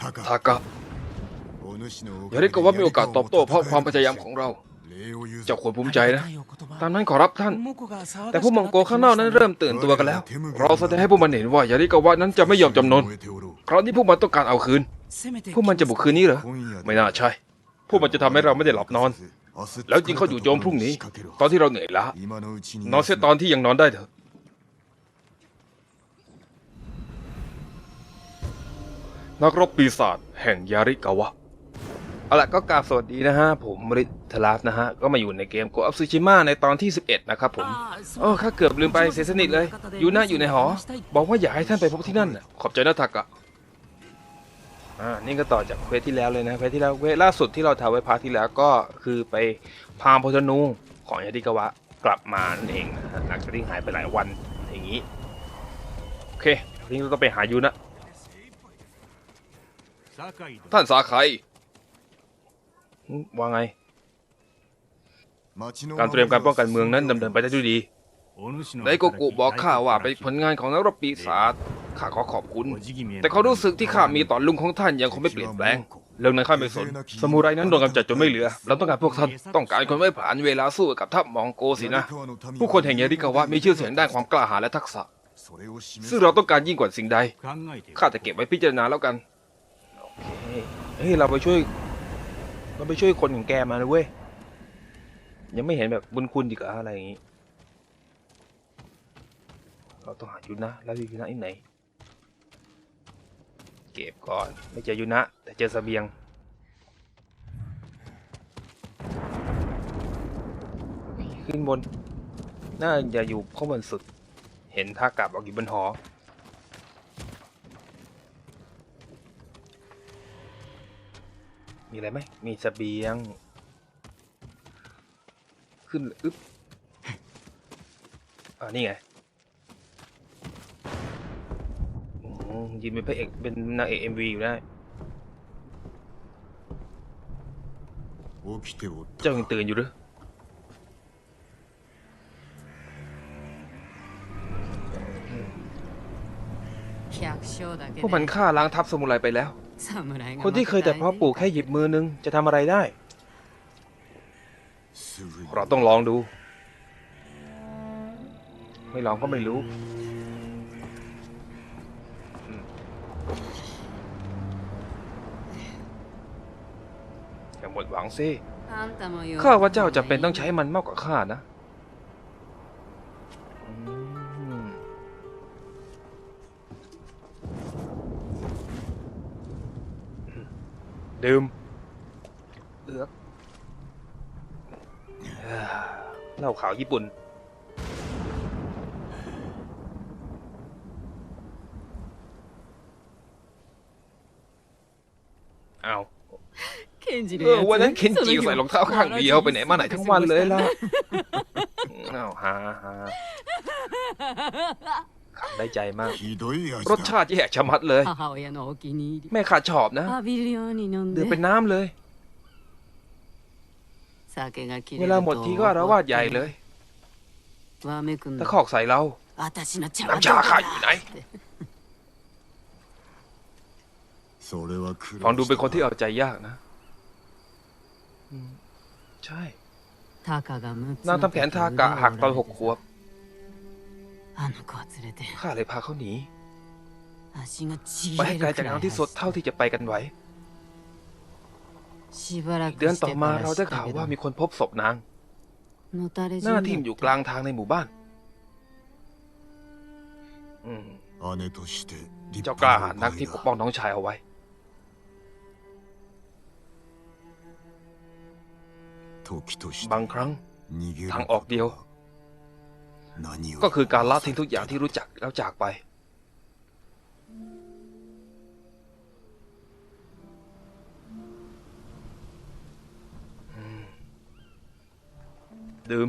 ทาทากะกะอย่าเรียกกันว่ามีโอกาสตอบโต้เพราะความพยายามของเรา เจ้าควรภูมิใจนะ ตามนั้นขอรับท่าน แต่พวกมองโกข้างนอกนั้นเริ่มตื่นตัวกันแล้ว เราแสดงให้พวกมันเห็นว่ายาริกาวะนั้นจะไม่ยอมจำนน คราวนี้พวกมันต้องการเอาคืน พวกมันจะบุกคืนนี้เหรอ ไม่น่าใช่ พวกมันจะทำให้เราไม่ได้หลับนอน แล้วจริงเขาอยู่โจมพรุ่งนี้ ตอนที่เราเหนื่อยล้านอนเสียตอนที่ยังนอนได้เถอะ นักรบปีศาจแห่งยาริกาวะ เอาละก็กราบสวัสดีนะฮะ ผมริทลาฟนะฮะ ก็มาอยู่ในเกม Go of Tsushima ในตอนที่ 11 นะครับผมโอ้ข้าเกือบลืมไปเสียสนิทเลยอยู่หน้าอยู่ในหอ บอกว่าอยากให้ท่านไปพบที่นั่น ขอบใจนะทากะอ่า นี่ก็ต่อจากเควสที่แล้วเลยนะ เควสที่แล้ว เควสล่าสุดที่เราทำไว้พาร์ทที่แล้วก็คือไปพามโพธนูของยาริกาวะกลับมานั่นเองนะฮะหลังจากที่หายไปหลายวันอย่างนี้ โอเคทีนี้เราต้องไปหายูนะ ท่านสาไคหึว่าไง การเตรียมการป้องกันเมืองนั้นดำเนินไปได้ด้วยดี ไดโกกุบอกข้าว่าเป็นผลงานของนักรบปีศาจข้าขอขอบคุณ แต่ความรู้สึกที่ข้ามีต่อลุงของท่านยังคงไม่เปลี่ยนแปลง เรื่องนั้นข้าไม่สน สมุไรนั้นโดนกำจัดจนไม่เหลือ เราต้องการพวกท่าน ต้องการคนไม่ผ่านเวลาสู้กับทัพมองโกสินะ ผู้คนแห่งยาริกาวะมีชื่อเสียงด้านความกล้าหาญและทักษะ ซึ่งเราต้องการยิ่งกว่าสิ่งใด ข้าจะเก็บไว้พิจารณาแล้วกันโอ เคเฮ้ยเราไปช่วย เราไปช่วยคนของแกมาเลยเว้ย ยังไม่เห็นแบบบุญคุณดีกว่าอะไรอย่างงี้ เราต้องหายุนะ แล้วยุนะที่ไหน เก็บก่อน ไม่เจอยุนะ แต่เจอเสบียง ขึ้นบน น่าจะอยู่ข้างบนสุด เห็นท่ากลับออกอยู่บนหอ มีอะไรไหมมีเสบียง ขึ้นอึ๊บอ่านี่ไงอืมยินเป็นพระเอกเป็นนางเอกเอ็มวีอยู่ได้เจ้ายังตื่นอยู่หรือพวกมันฆ่าล้างทัพสมุไรไปแล้ว คคนนที่ที่เคเคยยแต่แต่เพเพาะาะปปลูลูกกแค่หยิบมือนึง จะทำอะไรได้ เราต้องลองดู ไม่ลองก็ไม่รู้อืมอย่าหมดหวังสิข้าข้าว่าว่าเจ้าเจ้าจะจะเป็เป็นนต้ต้อองงใช้ใช้มันมากกว่าข้านะ ดื่มเอือกอ่าเหล้าขาวญี่ปุ่นอ้าวเออวันนั้นเคนจิใส่รองเท้าข้างเดียวไปไหนมาไหนทั้งวันเลยล่ะอ้าวฮาฮาขำ ได้ใจมากรสชาติแย่ชะมัดเลยแม่ขาดชอบนะเดือดเป็นน้ำเลยเวลาหมดทีก็อารวาสใหญ่เลยตะคอกใส่เราน้ำชาข้าอยู่ไหนฟังดูเป็นคนที่เอาใจยากนะอืมใช่นานางงทำทำแขแขนนทาทากะกะหัหักกตตออนนหหกกขวบ ข้าข้าเลยพาเขาหนีไปไปให้ให้ไกไกลลจาจากกทาทางงที่ที่สุสุดดเท่าที่จะไปกันไหวเดืเดืออนนต่ต่ออมามาเราเราได้ได้ข่าข่าววว่าว่ามีมีคนพบศพนางหหน้าน้าทิ่ทิ่มมออยู่ยู่กกลาลางงทางในหมู่บ้านอืมเจ้ากล้าหาญนักที่ปกป้องน้องชายเอาไว้บางครั้งทางออกเดียว ก็คือการละทิ้งทุกอย่างที่รู้จักแล้วจากไป ดื่ม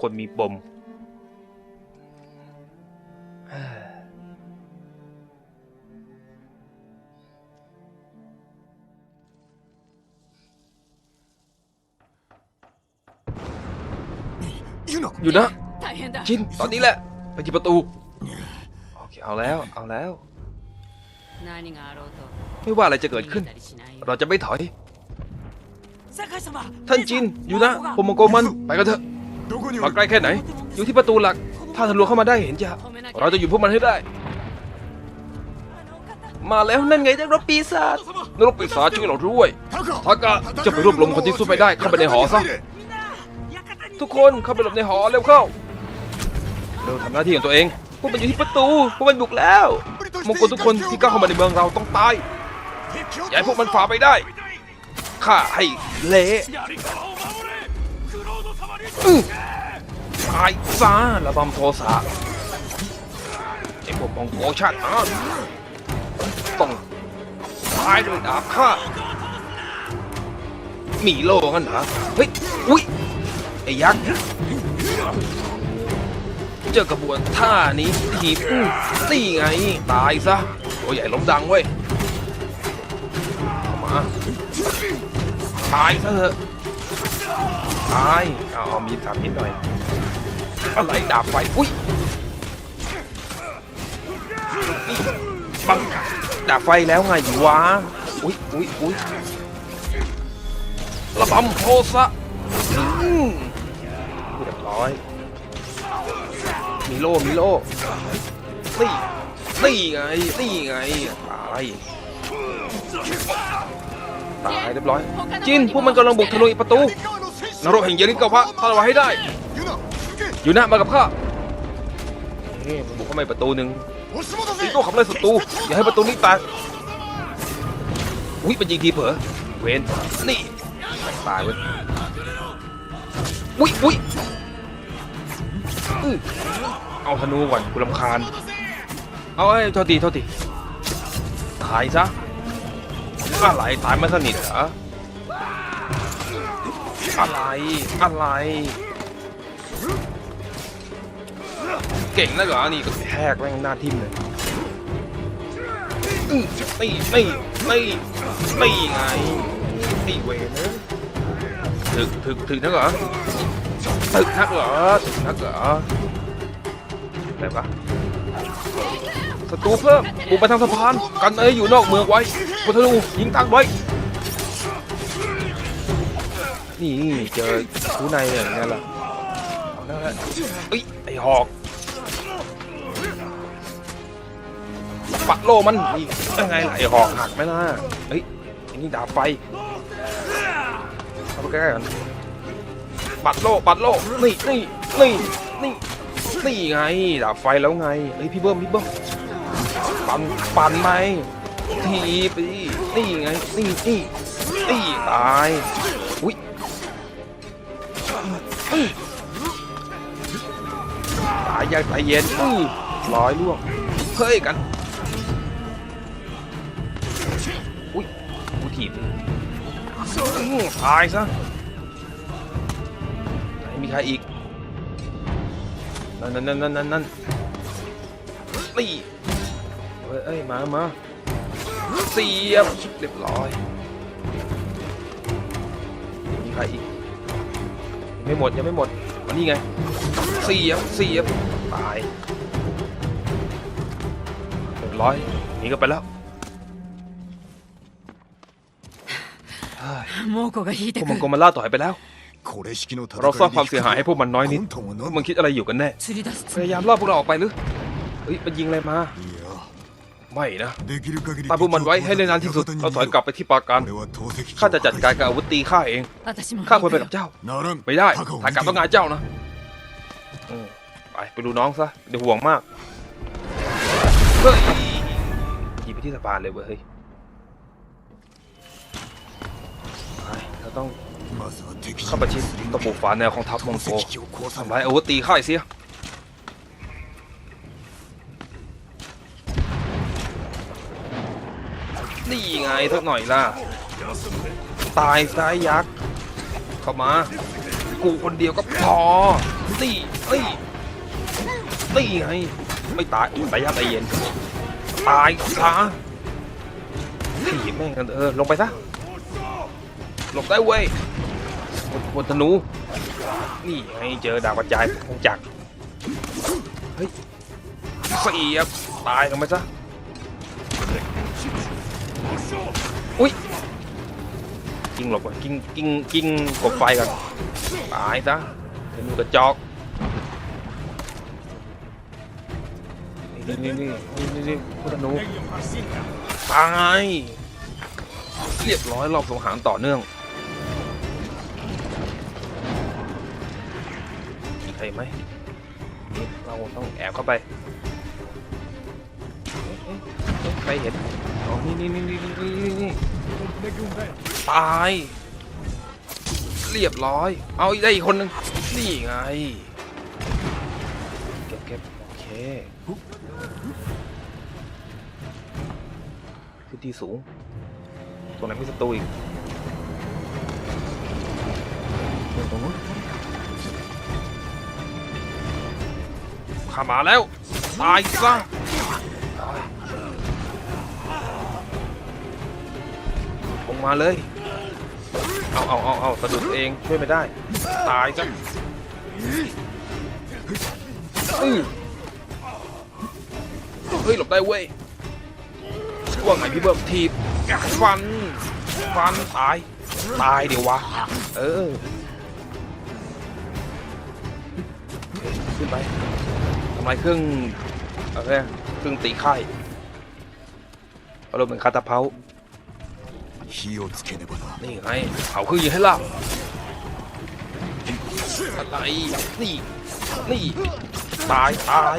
คนมีปม อยู่นะ จิน ตอนนี้แหละ ไปที่ประตู โอเค เอาแล้ว เอาแล้ว ไม่ว่าอะไรจะเกิดขึ้น เราจะไม่ถอย ท่านจิน อยู่นะผมมงโกมัน ไปกันเถอะมาใกล้แค่ไหน อยู่ที่ประตูหลัก ถ้าทะลุเข้ามาได้เห็นจะ เราจะอยู่พวกมันให้ได้ มาแล้วนั่นไงนักรบปีศาจนักรบปีศาจช่วยเราด้วยทากะจะไปรวบรวมคนที่สู้ไปได้เข้าไปในหอซะ ทุกคนเข้าไปหลบในหอเร็วเข้าเร็วทำหน้าที่ของตัวเอง พวกมันอยู่ที่ประตู พวกมันบุกแล้ว มงกุฎทุกคนที่ก้าวเข้ามาในเมืองเราต้องตายอย่าให้พวกมันฝ่าไปได้ ข้าให้เละตายซะระบำโทสะไอ้พวกมองโกชาตินะต้องตายด้วยดาบข้ามีโลกันเหรอเฮ้ย อุ้ย ไอ้ยักษ์เจอกระบวนท่านี้ทีบซี่ไง ตายซะตัวใหญ่ล้มดังเว้ยเข้ามา ตายซะเถอะ ตาย เอาเอามีดสามนิดหน่อย อะไรดาบไฟ อุ้ยนี่บังดาบไฟแล้วไงวะ อุ้ยอุ้ยอุ้ยระบำโทสะอืม ร้อยมีโล่มีโล่ตีตีไงตีไงตายตายเรียบร้อย จินพวกมันกำลังบุกทะลุประตูนรกแห่งเยลิกาพะทลายให้ได้ อยู่หน้ามากับข้าบุกเข้าไปประตูหนึ่งตีโต้ขับไล่ศัตรูอย่าให้ประตูนี้แตกอุ้ยเป็นยิงทีเผอเวนนี่ตายเว้ยอุ้ยอุ้ย อื้อเอาธนูก่อนกูรำคาญ เอาไอ้ยโทษทีโทษทีตายซะอะไรตายไม่สนิทเหรออะไรอะไร เก่งนะเหรอนี่ก็แทกแม่งหน้าทิ่มเลยอื้อนี่นี่นี่นี่ไงนี่เวนเนอะถึกถึกถึกนักเหรอ ถึกนักเหรอถึกนักเหรออะไรปะศัตรูเพิ่มบุกไปทางสะพาน กันเอ้ยอยู่นอกเมืองไว้พลธนูยิงตังไว้ นี่เจอผู้ในอย่างเงี้ยล่ะเอาแล้วและเอ้ยไอหอก ปัดโลมันนี่ยังไงล่ะไอหอกหักไหมล่ะเฮ้ยอ้นี่ดาบไฟเอาไปใกล้ๆกัน ปัดโลปัดโลนี่นี่นี่นี่นี่ไงดาบไฟแล้วไงเฮ้ยพี่เบิ้มพี่เบิ้มปั่นปั่นไหมทีไปนี่ไงนี่นี่นี่ตายอุ้ยตายยังใจเย็นอื้อร้อยล่วงเฮ้ยกันอุ้ยกูถีบตายซะ ครอีก นั่นนั่นนั่นนั่นไม่เอ้ยมามาเสียบเรียบร้อยมีใครอีกไม่หมดยังไม่หมดวันนี้ไงเสียบเสียบตายเรียบร้อยนีก็ไปแล้วโมโกะก็มาล่าต่อยไปแล้ว เราสร้างความเสียหายให้พวกมันน้อยนิดมึงคิดอะไรอยู่กันแน่ พยายามล่อพวกเราออกไปหรือเฮ้ยมันยิงอะไรมา ไม่นะตามพวกมันไว้ให้ได้นานที่สุด เราถอยกลับไปที่ปาการข้าจะจัดการกับอาวุธตีข้าเอง ข้าควรไปกับเจ้า ไม่ได้ถายกลับต้องงานเจ้านะไปไปดูน้องซะ เดี๋ยวห่วงมาก เฮ้ยยิงไปที่สะพานเลยเว้ยเราต้อง ข้าประชิดตบปูฝาแนวของทัพมงโกทำไมยอาวุธตีค่ายเสียนี่ไงเท่าหน่อยล่ะ ตายตายยักษ์ เข้ามา กูคนเดียวก็พอนี่เอ้ยนี่ไง ไม่ตายตายยักษ์ใจเย็น ตายซะขี่แม่งกันเออ ลงไปซะ หลบได้เว้ย บนบนธนู นี่ไงเจอดาวกระจายคงจักเฮ้ยเสียบตายกันไปซะ อุ้ยกิ้งหลบก่อนกิ้งกิ้งกิ้งกบไฟก่อนตายซะเดี๋ยวมือกระจอกนี่นี่นี่นี่นี่นี่พุทธนูตายเรียบร้อยรอบสงหารต่อเนื่อง ไหมนี่เราต้องแอบเข้าไปเอ๊ะเห็นอ๋อนี่นี่นี่นี่นี่นี่นี่ตายเรียบร้อย เอาได้อีกคนหนึ่งนี่ไง เก็บเก็บโอเคขึ้นที่สูง ตรงไหนมีศัตรูอีกเดินตรงนู้น ข้ามาแล้ว ตายซะตายลงมาเลย เอาเอาเอาเอาสะดุดเองช่วยไม่ได้ ตายจ้ะอื้อเฮ้ยหลบได้เว้ยว่าไงพี่เบิร์ทีบฟัน ฟันตาย ตายเดี๋ยววะ เออ ขึ้นไปทำลายเครื่องอะไรเครื่องตีไข่อารมณ์เป็นคาตาเพานี่ไงเผาเครื่องยิงให้ล่าอะไรนี่ นี่ ตาย ตาย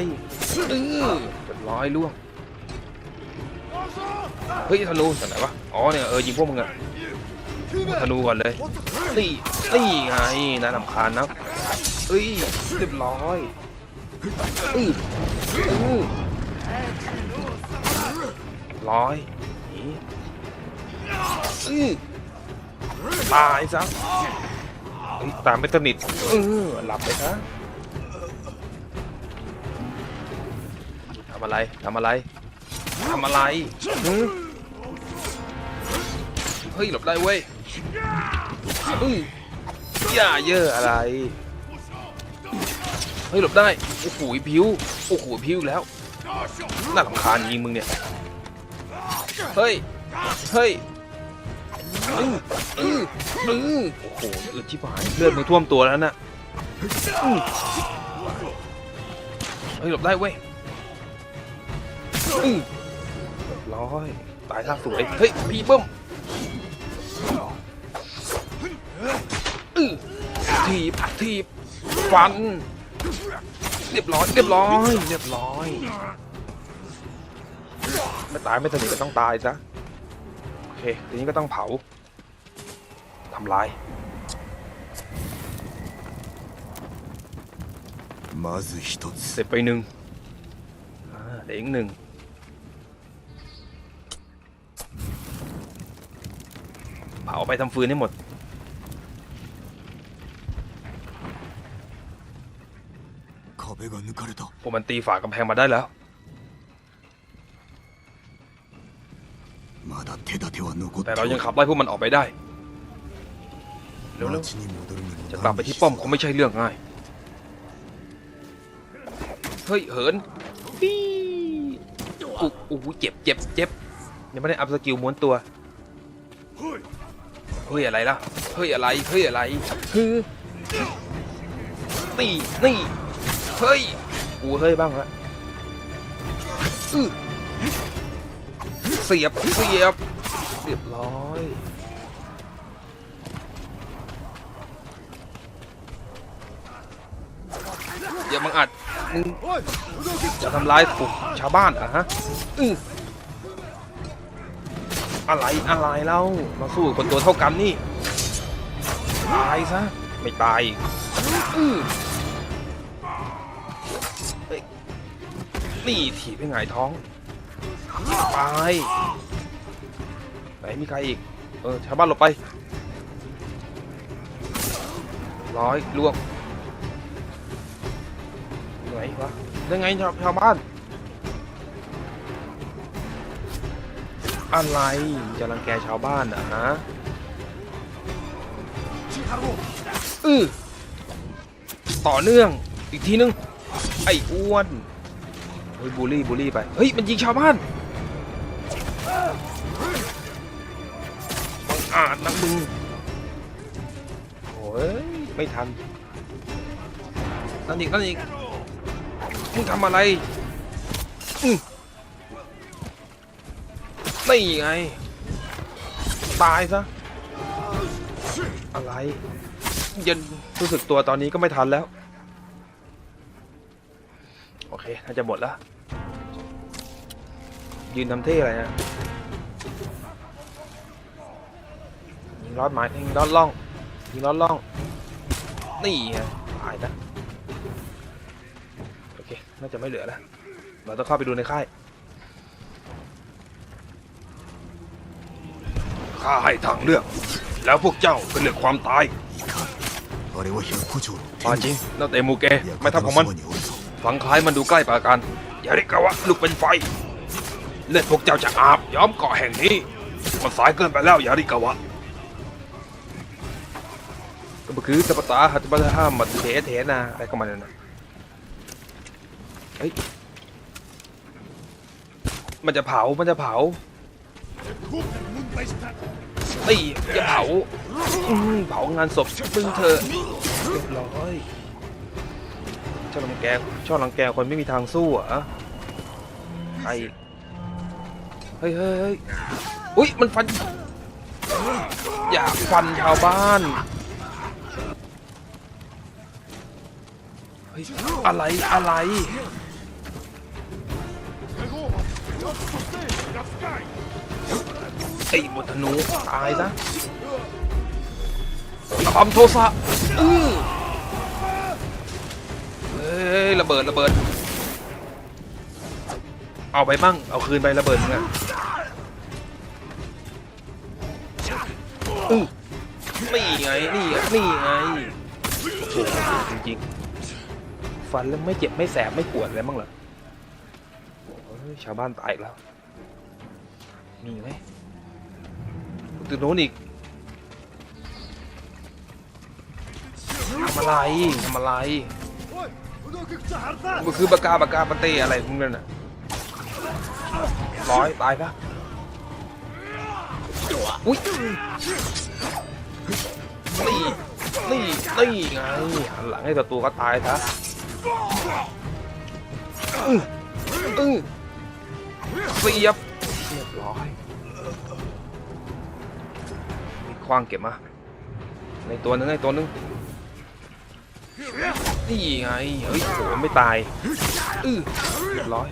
เออเร้อยล่วง เฮ้ยธนูจากไหนวะ อ๋อเนี่ยเออยิงพวกมึงอะธนูก่อนเลย นี่ นี่ไงน่าสำคาญนะเฮ้ยเรียบร้อย อืออือร้อยนีอืตายซะตามไม่สนิทเออหลับไปซะทำอะไรทำอะไรทำอะไรเฮ้ยหลบได้เว้ยอย่าเยอะอะไร เฮ้ยหลบได้ โอ้โหพิวโอ้โหพิวแล้ว น่าลำคาญยิงมึงเนี่ย เฮ้ย เฮ้ยอืออืออื้อโอ้โหอึดชิบหายเลือดมึงท่วมตัวแล้วน่ะเฮ้ยหลบได้เว้ยอือเรียบร้อยตายท่าสวย เฮ้ย พี่เบิ้มอือถีบถีบฟัน เรียบร้อย เรียบร้อย เรียบร้อย ไม่ตายไม่สนิทก็ต้องตายซะ โอเค ทีนี้ก็ต้องเผา ทำลาย まず一つ เสร็จไปหนึ่งอ่าเหลืออีกหนึ่ง เผาไปทำฟืนให้หมด พวกมันตีฝากำแพงมาได้แล้วแต่เรายังขับไล่พวกมันออกไปได้เร็วๆจะกลับไปที่ป้อมคงไม่ใช่เรื่องง่าย เฮ้ย เหินปี๊โอ้โหเจ็บเจ็บเจ็บยังไม่ได้อัพสกิลม้วนตัว เฮ้ย อะไรล่ะ เฮ้ย อะไร เฮ้ย อะไร คือ ตี นี่ เฮ้ย กูเฮ้ยบ้างละอื้อเสียบ เสียบ เรียบร้อยอย่ามังอัดมึงจะทำร้ายฝูงชาวบ้านเหรอะฮะอื้ออะไรอะไรเล่ามาสู้กับคนตัวเท่ากันนี่ ตายซะ ไม่ตายอีกอื้ นี่ถีบให้หงายท้องตายไหนมีใครอีก เออชาวบ้านหลบไปร้อยลวกไหนวะได้ไงชาวชาวบ้าน อะไรจะรังแกชาวบ้านอะฮะอือต่อเนื่องอีกทีนึง ไอ้อ้วน ฮ้ยบูลลี่บูลลี่ไป เฮ้ย มันยิงชาวบ้านบังอาจนักมึงโอ้ย ไม่ทัน นั่นอีก นั่นอีก มึงทำอะไรนี่ไง ตายซะ อะไร เย็นรู้สึกตัวตอนนี้ก็ไม่ทันแล้ว น่าจะหมดแล้ว ยืนทำที่อะไรฮะยิงลอดไม้ยิงรอดล่องยิงรอดล่อง นี่ฮะตายนะ โอเค น่าจะไม่เหลือแล้ว เราต้องเข้าไปดูในค่าย ข้าให้ทางเลือก แล้วพวกเจ้าเป็นเลือกความตายมาจริงเราเตะมูเกไม่ทำของมัน ฝังคล้ายมันดูใกล้ปาการยาริกาวะลุกเป็นไฟ เลือดพวกเจ้าจะอาบย้อมเกาะแห่งนี้มันสายเกินไปแล้วยาริกาวะก็คือสปตาหัตถบัตห้ามมัดเถเถนาอะไรก็มันนั่นนะเฮ้ยมันจะเผา มันจะเผาเฮ้จะเผา เผางานศพมึงเธอเรียบร้อย อบรังแกชอบรังแกคนไม่มีทางสู้เหรอะใครเฮ้ยเฮ้ยเฮ้ยอุ้ยมันฟัน อยากฟันชาวบ้าน เฮ้ย อะไรอะไร ไอ้บทธนู ตายซะความโทสะ อื้อ ยระเบิดระเบิด เอาไปมั่งเอาคืนไประเบิดมึงอะอื้อนี่ไงนี่ไงนี่ไงโอ้โหจริงๆฟันแล้วไม่เจ็บไม่แสบไม่ปวดอะไรบ้างเหรอโอ้ยชาวบ้านตายอีกแล้ว มีไหมตึกโน้นอีกทำอะไรทำอะไร มันคือบากาบากาปาเต้อะไรพวกนั้นน่ะร้อยตายปะอุ้ยนี่นี่นี่ไงหันหลังให้ศัตรูก็ตายซะอื้ออื้อเสียบเรียบร้อยมีคว้างเก็บมาในตัวนึงในตัวนึง นี่ไง เฮ้ยโหไม่ตายออเรียบร้อย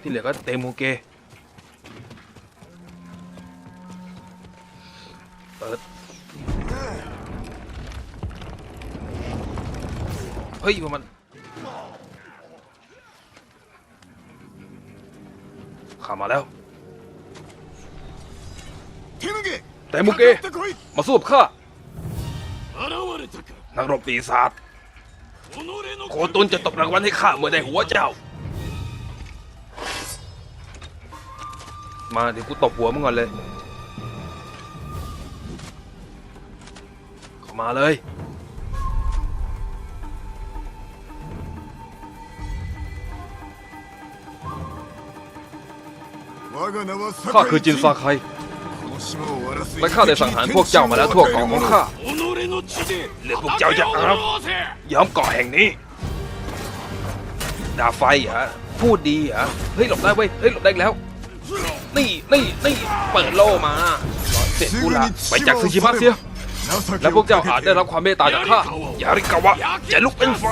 ที่เหลือก็เต็มโอเค เปิด เฮ้ยมันข้ามาแล้ว เตมุเกมาสู้กับข้า นักรบปีศาจโคตุนจะตบรางวัลให้ข้าเมื่อได้หัวเจ้า มาเดี๋ยวกูตบหัวมึงก่อนเลยข้ามาเลยข้าคือจินซาไคและข้าได้สังหารพวกเจ้ามาแล้วทั่วเกาะของข้า เหลือพวกเจ้าจะเอาบยอมเกาะแห่งนี้ ดาไฟฮะพูดดีฮะเฮ้ยหลบได้เว้ยเฮ้ยหลบได้แล้ว นี่นี่นี่เปิดโล่มาเสร็จกูละไปจากซูชิมะเสียแล้วพวกเจ้าอาจได้รับความเมตตาจากข้าอย่าริกาวะจะลุกเป็นไฟ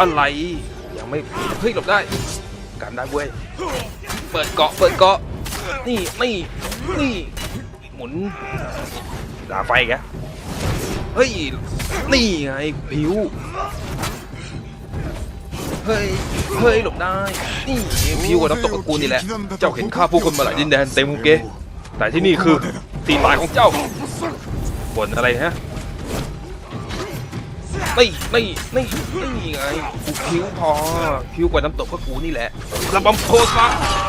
อะไรยังไม่เฮ้ยหลบได้กันได้เว้ยเปิดเกาะเปิดเกาะนี่นี่นี่หมุน ดาไฟแกเฮ้ย นี่ไงผิว เฮ้ย เฮ้ย หลบได้ นี่ผิวกับน้ำตกกับกูนี่แหละ เจ้าเห็นข้าผู้คนมาหลายดินแดนเต็มูเกะแต่ที่นี่คือตีตายของเจ้าบ่นอะไรฮะนี่นี่นี่นี่ไงกูคิ้วพอคิวกว่าน้ำตกก็กูนี่แหละระบำโคซะタ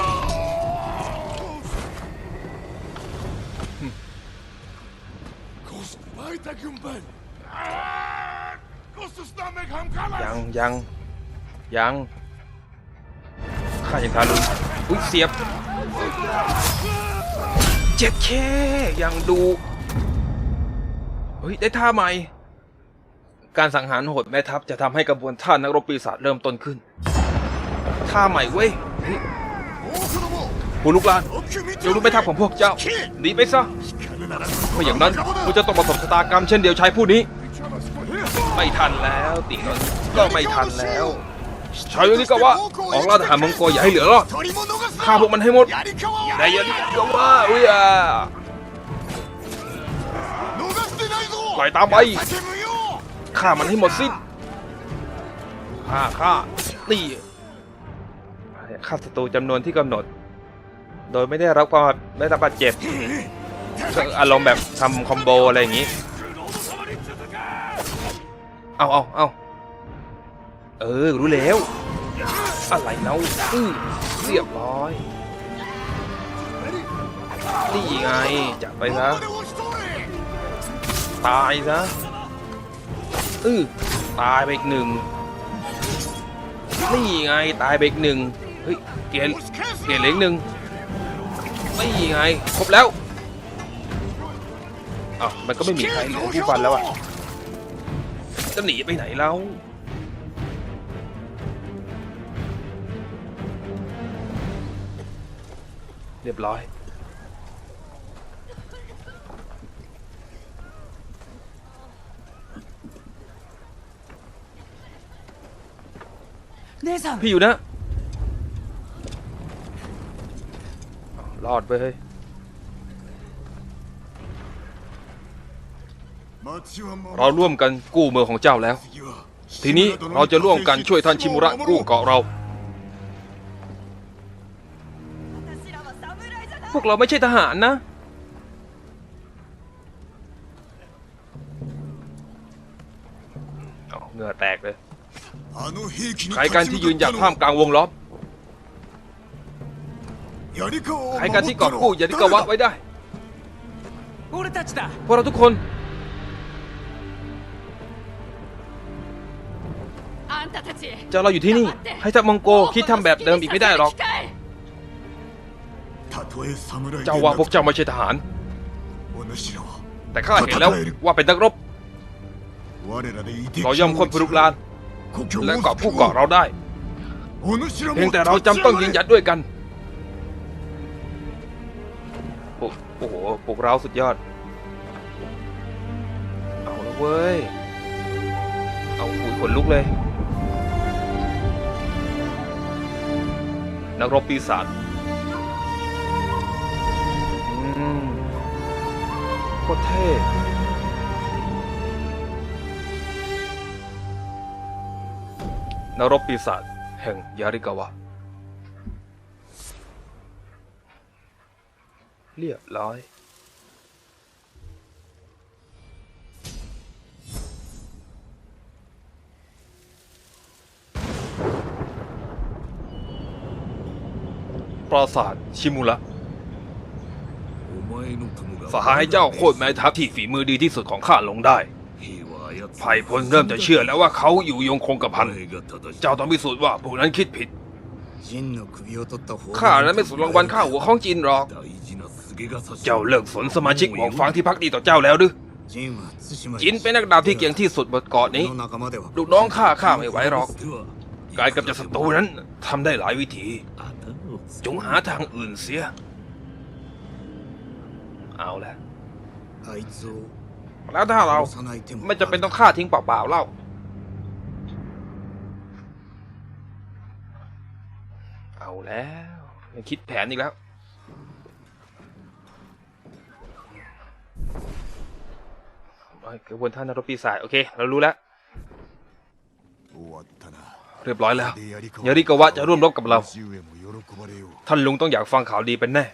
ยังยังยังข้ายังทารุณอุ้ยเสียบเจ็ดแค่ยังดูเฮ้ยได้ท่าใหม่ การสังหารโหดแม่ทัพจะทำให้กระบวนท่านักรบปีศาจเริ่มต้นขึ้น ท่าใหม่เว้ยผู้ลูกลานเดี๋ยวรู้ไม่ทัพของพวกเจ้าหนีไปซะ ไม่อย่างนั้นคุณจะต้องประสบชะตากรรมเช่นเดียวชายผู้นี้ ไม่ทันแล้วติกก็ไม่ทันแล้วชายคนนี้ก็ว่าออกล่าทหารมังกรอย่าให้เหลือรอดฆ่าพวกมันให้หมดนายยานิก็ว่าอุ้ยอะปล่อยตามไปฆ่ามันให้หมดสิ้ฆ่าฆ่าตีฆ่าศัตรูจำนวนที่กำหนด โดยไม่ได้รับความได้รับบาดเจ็บ อารมณ์แบบทำคอมโบอะไรอย่างนี้เอาเอาเอาเออ รู้แล้ว อะไรเนาอืเรียบร้อย นี่ไง จับไปซะ ตายซะเออตายไปอีกหนึ่ง นี่ไง ตายไปอีกหนึ่ง เฮ้ย เกลเกลเล็กหนึ่งนี่ไง ครบแล้ว อ้าวมันก็ไม่มีใครเหลือผู้ฟันแล้วอ่ะ จะหนีไปไหนแล้ว เรียบร้อย 姉さん พี่อยู่นะอ้าวรอดไปเฮ้ย เราร่วมกันกู้เมืองของเจ้าแล้ว ทีนี้เราจะร่วมกันช่วยท่านชิมุระกู้เกาะเรา พวกเราไม่ใช่ทหารนะ เหงื่อแตกเลย ใครกันที่ยืนหยัดท่ามกลางวงล้อม ใครกันที่กอบกู้ยานิกาวะไว้ได้ พวกเราทุกคน จะรออยู่ที่นี่ ให้ทัพมองโกคิดทำแบบเดิมอีกไม่ได้หรอก เจ้าว่าพวกเจ้าไม่ใช่ทหาร แต่ข้าเห็นแล้วว่าเป็นนักรบ เรายอมคนพลุกลาน และเกาะผู้เกาะเราได้ เพียงแต่เราจำต้องยืนหยัดด้วยกัน โอ้โหพวกเราสุดยอด เอาละเว้ย เอาปุ๋ยขนลุกเลย นักรบปีศาจอืมโคตรเท่นรบปีศาจแห่งยาริกาวะ เรียบร้อย ปราสาทชิมุระสหายเจ้าโคตรแม้ทัพที่ฝีมือดีที่สุดของข้าลงได้ไผ่พลเริ่มจะเชื่อแล้วว่าเขาอยู่ยงคงกระพัน เจ้าต้องพิสูจน์ว่าผู้นั้นคิดผิด ข้านั้นไม่สนรางวัลข้าหัวของจินหรอก เจ้าเลิกสนสมาชิกหมองฟางที่พักดีต่อเจ้าแล้วหรือจินเป็นนักดาบที่เก่งที่สุดบนเกาะนี้ดูน้องข้าข้าไม่ไหวหรอก การกำจัดศัตรูนั้นทำได้หลายวิธี จงหาทางอื่นเสีย เอาละแล้วถ้าเราไม่จะเป็นต้องฆ่าทิ้งเปล่าๆเล่า เอาแล้วคิดแผนอีกแล้ว กระบวนท่านนรบปีศาจโอเค เรารู้แล้ว เรียบร้อยแล้วยาริกวะจะร่วมรบกับเรา ท่านลุงต้องอยากฟังข่าวดีเป็นแน่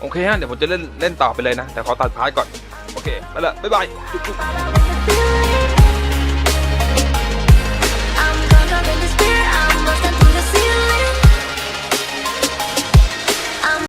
โอเคฮะ เดี๋ยวผมจะเล่นเล่นต่อไปเลยนะ แต่ขอตัดพายก่อน โอเค ไปละ บ๊ายบาย